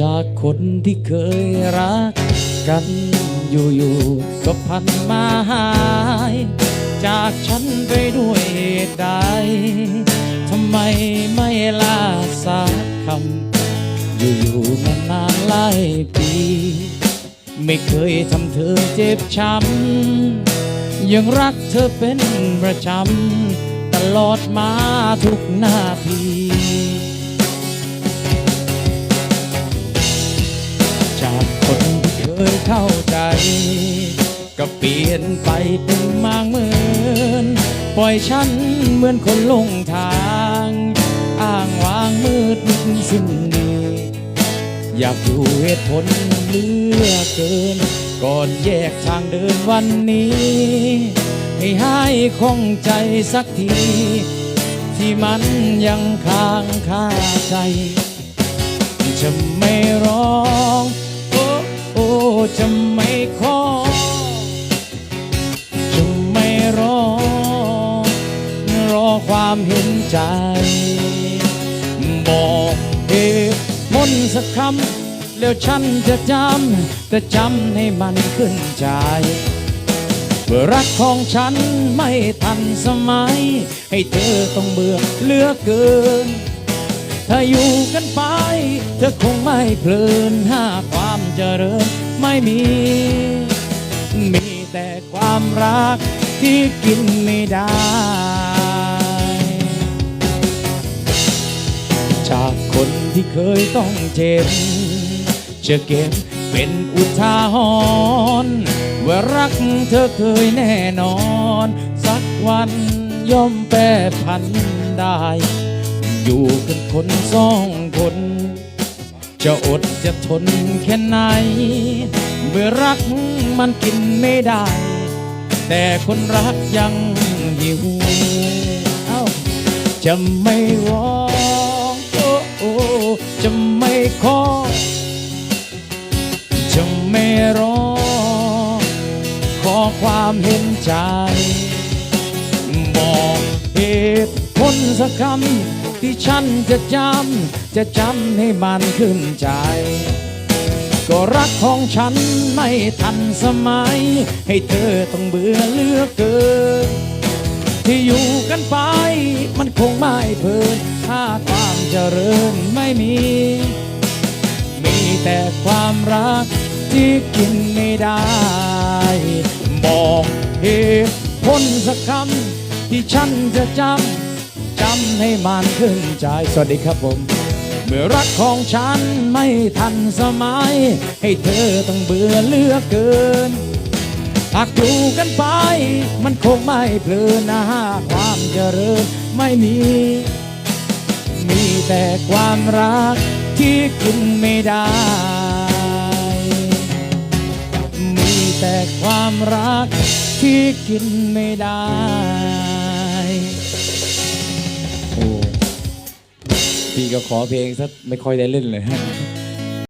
จากคนที่เคยรักกันอยู่ๆก็พันมาหาย จากฉันไปด้วยเหตุใดทำไมไม่ลาสักคำอยู่ๆมานานหลายปี ไม่เคยทำเธอเจ็บช้ำยังรักเธอเป็นประจำตลอดมาทุกนาที จากคนที่เคยเข้าใจ ก็เปลี่ยนไปเป็นมางเหมือนปล่อยฉันเหมือนคนหลงทาง อ้างวางมืดมิดสิ้นดีอยากดูเหตุผลเลือเกิน ก่อนแยกทางเดินวันนี้ ให้หายคงใจสักที ที่มันยังค้างคาใจ จะไม่ร้อง จะไม่ขอจะไม่รอ รอความเห็นใจ บอกเหตุผลสักคำ แล้วฉันจะจำจะจำให้มันขึ้นใจเมื่อรักของฉันไม่ทันสมัย ให้เธอต้องเบื่อเลือเกิน ถ้าอยู่กันไป เธอคงไม่เพลินหาความเจริญไม่มี มีแต่ความรักที่กินไม่ได้ จากคนที่เคยต้องเจ็บจะเก็บเป็นอุทาหรณ์ว่ารักเธอเคยแน่นอน สักวันย่อมแปรพันได้ อยู่กันคนสองคน จะอดจะทนแค่ไหน เมื่อรักมันกินไม่ได้ แต่คนรักยังหิวเอ้าจะไม่ร้องโอ้จะไม่ขอจะไม่ร้อง ขอความเห็นใจ บอกเหตุผลสักคำที่ฉันจะจำ จะจำให้มันขึ้นใจ ก็รักของฉันไม่ทันสมัย ให้เธอต้องเบื่อเลือกเกิน ที่อยู่กันไปมันคงไม่เพลินถ้าความเจริญไม่มี มีแต่ความรักที่กินไม่ได้ บอกเหตุผลสักคำที่ฉันจะจำจำให้มันขึ้นใจ สวัสดีครับผม เมื่อรักของฉันไม่ทันสมัย ให้เธอต้องเบื่อเลือกเกิน หากอยู่กันไป มันคงไม่เพลินนะความเจริญไม่มี มีแต่ความรักที่กินไม่ได้ มีแต่ความรักที่กินไม่ได้ ก็ขอเพลงซะไม่ค่อยได้เล่นเลยฮะ